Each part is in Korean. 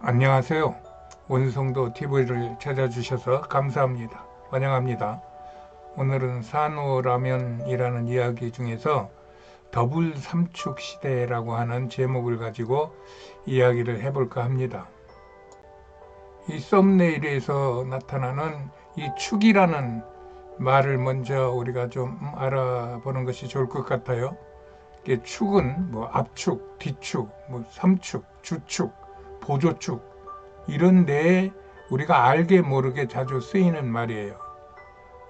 안녕하세요. 원성도 TV를 찾아주셔서 감사합니다. 환영합니다. 오늘은 산호라면이라는 이야기 중에서 더블 삼축 시대라고 하는 제목을 가지고 이야기를 해볼까 합니다. 이 썸네일에서 나타나는 이 축이라는 말을 먼저 우리가 좀 알아보는 것이 좋을 것 같아요. 축은 뭐 앞축, 뒤축, 뭐 삼축, 주축, 보조축 이런 데에 우리가 알게 모르게 자주 쓰이는 말이에요.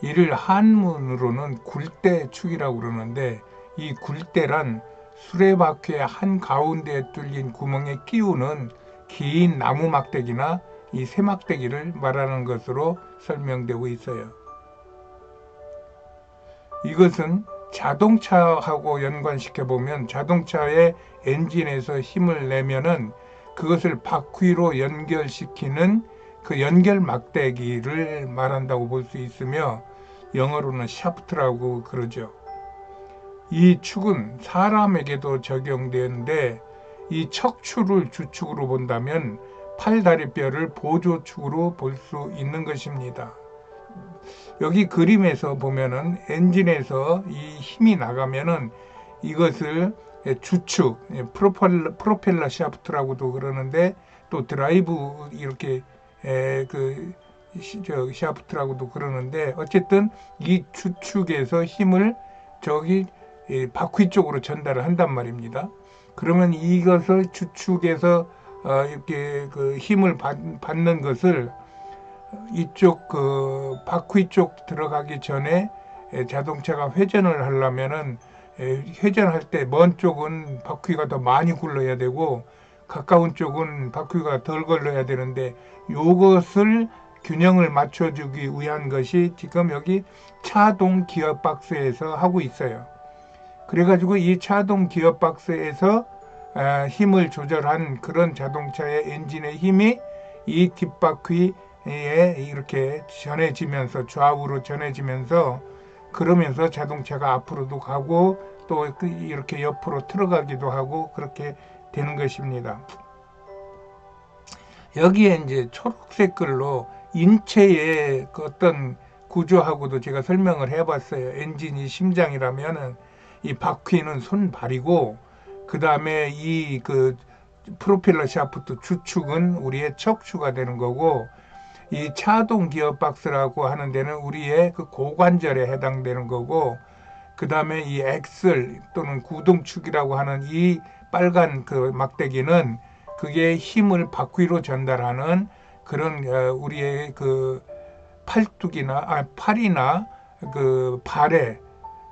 이를 한문으로는 굴대축이라고 그러는데 이 굴대란 수레바퀴의 한 가운데에 뚫린 구멍에 끼우는 긴 나무 막대기나 이 새막대기를 말하는 것으로 설명되고 있어요. 이것은 자동차하고 연관시켜 보면 자동차의 엔진에서 힘을 내면은 그것을 바퀴로 연결시키는 그 연결 막대기를 말한다고 볼 수 있으며 영어로는 샤프트라고 그러죠. 이 축은 사람에게도 적용되는데 이 척추를 주축으로 본다면 팔다리뼈를 보조축으로 볼 수 있는 것입니다. 여기 그림에서 보면은 엔진에서 이 힘이 나가면은 이것을 주축, 프로펠러, 프로펠러 샤프트라고도 그러는데 또 드라이브 이렇게 에, 그 시- 저, 샤프트라고도 그러는데 어쨌든 이 주축에서 힘을 저기 이 바퀴 쪽으로 전달을 한단 말입니다. 그러면 이것을 주축에서 어, 이렇게 그 힘을 받, 받는 것을 이쪽 그 바퀴 쪽 들어가기 전에 에, 자동차가 회전을 하려면은 에, 회전할 때 먼 쪽은 바퀴가 더 많이 굴러야 되고 가까운 쪽은 바퀴가 덜 걸려야 되는데 요것을 균형을 맞춰주기 위한 것이 지금 여기 차동 기어 박스에서 하고 있어요. 그래가지고 이 차동 기어 박스에서 아, 힘을 조절한 그런 자동차의 엔진의 힘이 이 뒷바퀴에 이렇게 전해지면서 좌우로 전해지면서 그러면서 자동차가 앞으로도 가고 또그 이렇게 옆으로 틀어가기도 하고 그렇게 되는 것입니다. 여기에 이제 초록색 글로 인체의 그 어떤 구조하고도 제가 설명을 해봤어요. 엔진이 심장이라면은 이 바퀴는 손발이고 그 다음에 이 그 프로펠러 샤프트 주축은 우리의 척추가 되는 거고 이 차동 기어 박스라고 하는 데는 우리의 그 고관절에 해당되는 거고 그 다음에 이 엑셀 또는 구동축이라고 하는 이 빨간 그 막대기는 그게 힘을 바퀴로 전달하는 그런 어, 우리의 그 팔뚝이나 아, 팔이나 그 발에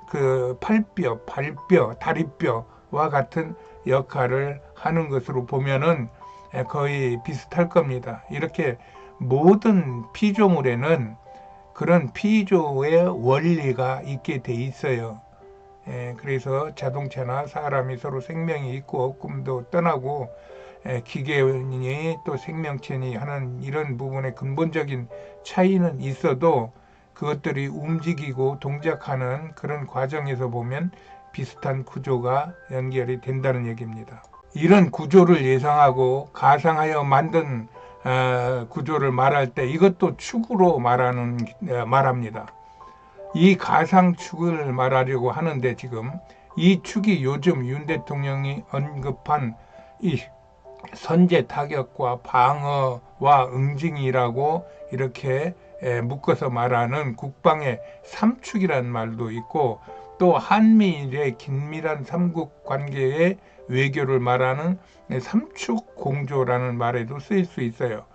그 팔뼈, 발뼈, 다리뼈와 같은 역할을 하는 것으로 보면은 에, 거의 비슷할 겁니다. 이렇게 모든 피조물에는 그런 피조의 원리가 있게 돼 있어요. 에, 그래서 자동차나 사람이 서로 생명이 있고 없음도 떠나고 에, 기계니 또 생명체니 하는 이런 부분의 근본적인 차이는 있어도 그것들이 움직이고 동작하는 그런 과정에서 보면 비슷한 구조가 연결이 된다는 얘기입니다. 이런 구조를 예상하고 가상하여 만든 어, 구조를 말할 때 이것도 축으로 말하는 어, 말합니다. 이 가상축을 말하려고 하는데 지금 이 축이 요즘 윤 대통령이 언급한 이 선제 타격과 방어와 응징이라고 이렇게 에, 묶어서 말하는 국방의 삼축이라는 말도 있고 또 한미일의 긴밀한 삼국 관계의 외교를 말하는 삼축 공조라는 말에도 쓰일 수 있어요.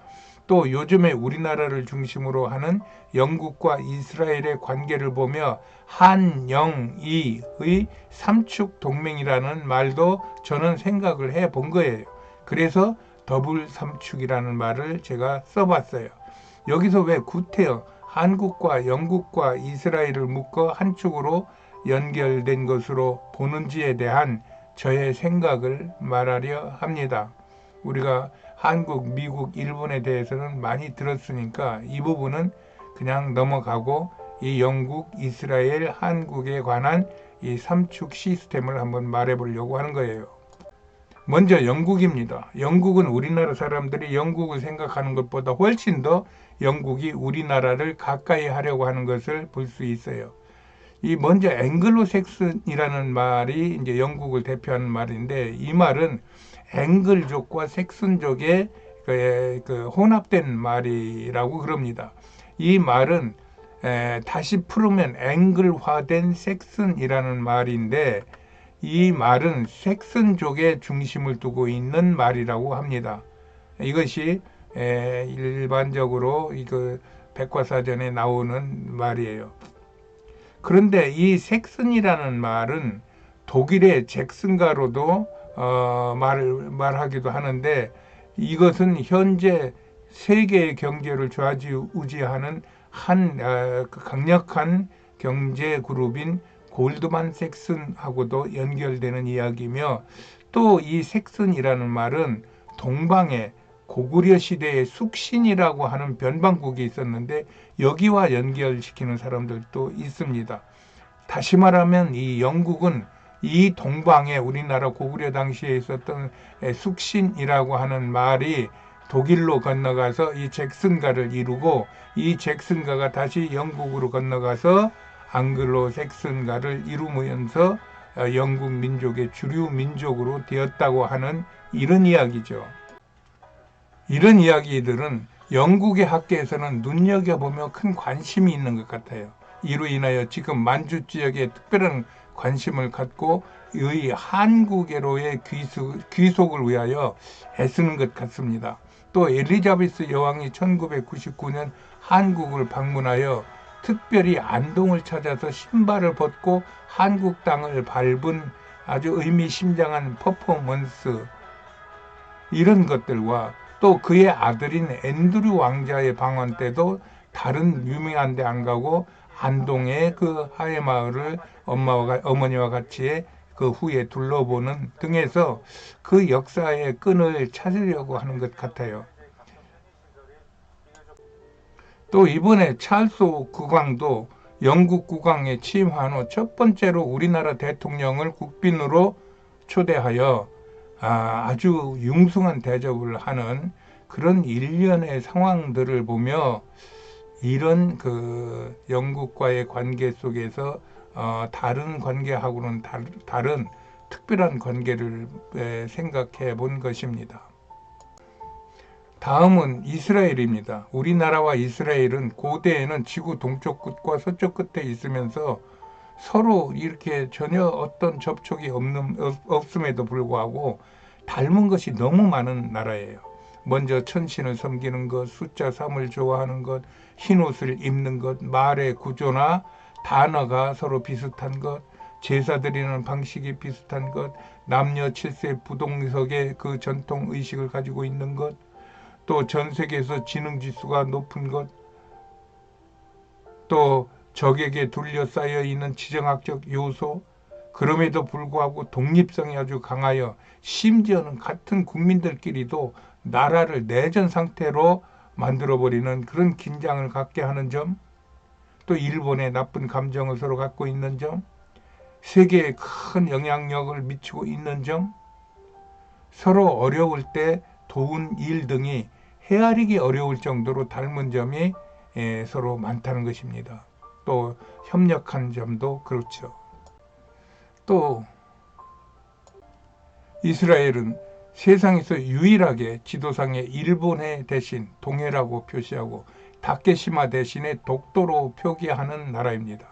또 요즘에 우리나라를 중심으로 하는 영국과 이스라엘의 관계를 보며 한영이의 삼축 동맹이라는 말도 저는 생각을 해 본 거예요. 그래서 더블 삼축이라는 말을 제가 써봤어요. 여기서 왜 구태여 한국과 영국과 이스라엘을 묶어 한 축으로 연결된 것으로 보는지에 대한 저의 생각을 말하려 합니다. 우리가 한국, 미국, 일본에 대해서는 많이 들었으니까 이 부분은 그냥 넘어가고 이 영국, 이스라엘, 한국에 관한 이 삼축 시스템을 한번 말해 보려고 하는 거예요. 먼저 영국입니다. 영국은 우리나라 사람들이 영국을 생각하는 것보다 훨씬 더 영국이 우리나라를 가까이 하려고 하는 것을 볼 수 있어요. 이 먼저 앵글로색슨이라는 말이 이제 영국을 대표하는 말인데 이 말은 앵글족과 색슨족의 그, 그 혼합된 말이라고 그럽니다. 이 말은 에, 다시 풀으면 앵글화된 색슨이라는 말인데 이 말은 색슨족의 중심을 두고 있는 말이라고 합니다. 이것이 에, 일반적으로 이거 백과사전에 나오는 말이에요. 그런데 이 색슨이라는 말은 독일의 잭슨가로도 어, 말, 말하기도 하는데 이것은 현재 세계의 경제를 좌지우지하는 한 어, 그 강력한 경제 그룹인 골드만 섹슨하고도 연결되는 이야기며 또이 섹슨이라는 말은 동방의 고구려 시대의 숙신이라고 하는 변방국이 있었는데 여기와 연결시키는 사람들도 있습니다. 다시 말하면 이 영국은 이 동방에 우리나라 고구려 당시에 있었던 숙신이라고 하는 말이 독일로 건너가서 이 잭슨가를 이루고 이 잭슨가가 다시 영국으로 건너가서 앙글로 잭슨가를 이루면서 어, 영국 민족의 주류 민족으로 되었다고 하는 이런 이야기죠. 이런 이야기들은 영국의 학계에서는 눈여겨보며 큰 관심이 있는 것 같아요. 이로 인하여 지금 만주 지역에 특별한 관심을 갖고 의 한국에로의 귀속, 귀속 을 위하여 애쓰는 것 같습니다. 또 엘리자베스 여왕이 1999년 한국을 방문하여 특별히 안동을 찾아서 신발을 벗고 한국 땅을 밟은 아주 의미심장한 퍼포먼스 이런 것들과 또 그의 아들인 앤드류 왕자의 방언 때도 다른 유명한 데 안 가고 안동의 그 하회 마을을 엄마와 어머니와 같이 그 후에 둘러보는 등에서 그 역사의 끈을 찾으려고 하는 것 같아요. 또 이번에 찰스 국왕도 영국 국왕에 취임한 후 첫 번째로 우리나라 대통령을 국빈으로 초대하여 아, 아주 융숭한 대접을 하는 그런 일련의 상황들을 보며 이런 그 영국과의 관계 속에서 어, 다른 관계하고는 달, 다른 특별한 관계를 에, 생각해 본 것입니다. 다음은 이스라엘입니다. 우리나라와 이스라엘은 고대에는 지구 동쪽 끝과 서쪽 끝에 있으면서 서로 이렇게 전혀 어떤 접촉이 없는, 없음에도 불구하고 닮은 것이 너무 많은 나라예요. 먼저 천신을 섬기는 것, 숫자 3을 좋아하는 것, 흰 옷을 입는 것, 말의 구조나 단어가 서로 비슷한 것, 제사 드리는 방식이 비슷한 것, 남녀 7세 부동석의 그 전통 의식을 가지고 있는 것, 또 전 세계에서 지능 지수가 높은 것, 또 적에게 둘러싸여 있는 지정학적 요소, 그럼에도 불구하고 독립성이 아주 강하여 심지어는 같은 국민들끼리도 나라를 내전 상태로 만들어버리는 그런 긴장을 갖게 하는 점, 또 일본의 나쁜 감정을 서로 갖고 있는 점, 세계에 큰 영향력을 미치고 있는 점, 서로 어려울 때 도운 일 등이 헤아리기 어려울 정도로 닮은 점이 예, 서로 많다는 것입니다. 또 협력한 점도 그렇죠. 또 이스라엘은 세상에서 유일하게 지도상에 일본해 대신 동해라고 표시하고 다케시마 대신에 독도로 표기하는 나라입니다.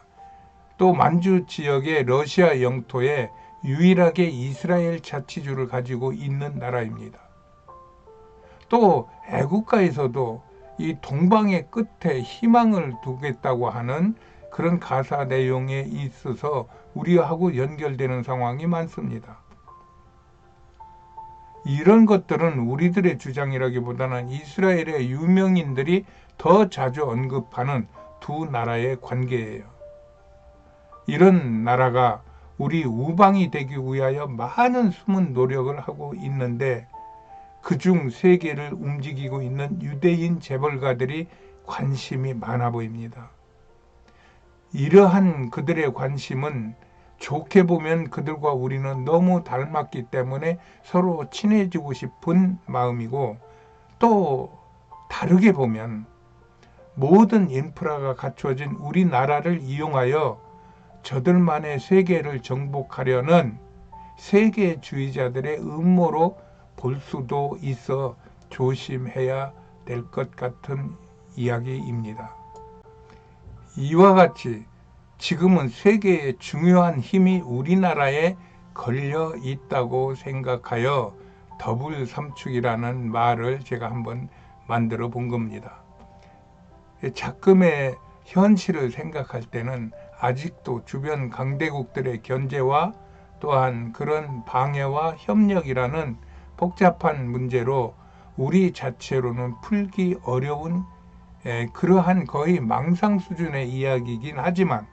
또 만주 지역의 러시아 영토에 유일하게 이스라엘 자치주를 가지고 있는 나라입니다. 또 애국가에서도 이 동방의 끝에 희망을 두겠다고 하는 그런 가사 내용에 있어서 우리하고 연결되는 상황이 많습니다. 이런 것들은 우리들의 주장이라기보다는 이스라엘의 유명인들이 더 자주 언급하는 두 나라의 관계예요. 이런 나라가 우리 우방이 되기 위하여 많은 숨은 노력을 하고 있는데 그중 세계를 움직이고 있는 유대인 재벌가들이 관심이 많아 보입니다. 이러한 그들의 관심은 좋게 보면 그들과 우리는 너무 닮았기 때문에 서로 친해지고 싶은 마음이고 또 다르게 보면 모든 인프라가 갖추어진 우리나라를 이용하여 저들만의 세계를 정복하려는 세계주의자들의 음모로 볼 수도 있어 조심해야 될 것 같은 이야기입니다. 이와 같이 지금은 세계의 중요한 힘이 우리나라에 걸려 있다고 생각하여 더블 삼축이라는 말을 제가 한번 만들어 본 겁니다. 작금의 현실을 생각할 때는 아직도 주변 강대국들의 견제와 또한 그런 방해와 협력이라는 복잡한 문제로 우리 자체로는 풀기 어려운 에, 그러한 거의 망상 수준의 이야기이긴 하지만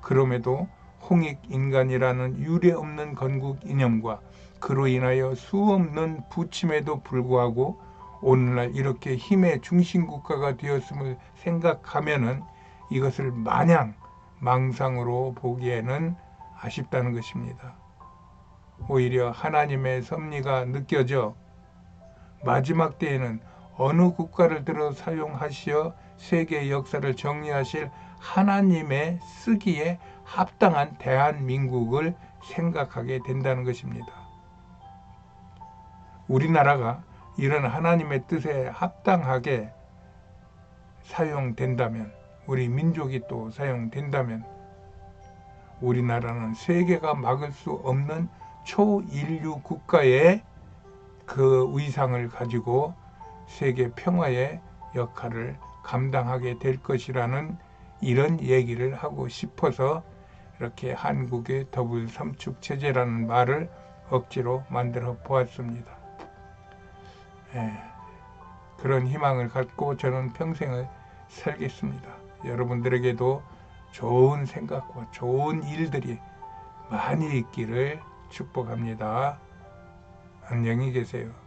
그럼에도 홍익 인간이라는 유례 없는 건국 이념과 그로 인하여 수없는 부침에도 불구하고 오늘날 이렇게 힘의 중심 국가가 되었음을 생각하면은 이것을 마냥 망상으로 보기에는 아쉽다는 것입니다. 오히려 하나님의 섭리가 느껴져 마지막 때에는 어느 국가를 들어 사용하시어 세계 역사를 정리하실 하나님의 쓰기에 합당한 대한민국을 생각하게 된다는 것입니다. 우리나라가 이런 하나님의 뜻에 합당하게 사용된다면, 우리 민족이 또 사용된다면, 우리나라는 세계가 막을 수 없는 초인류 국가의 그 위상을 가지고 세계 평화의 역할을 감당하게 될 것이라는 이런 얘기를 하고 싶어서 이렇게 한국의 더블 삼축 체제라는 말을 억지로 만들어 보았습니다. 예, 그런 희망을 갖고 저는 평생을 살겠습니다. 여러분들에게도 좋은 생각과 좋은 일들이 많이 있기를 축복합니다. 안녕히 계세요.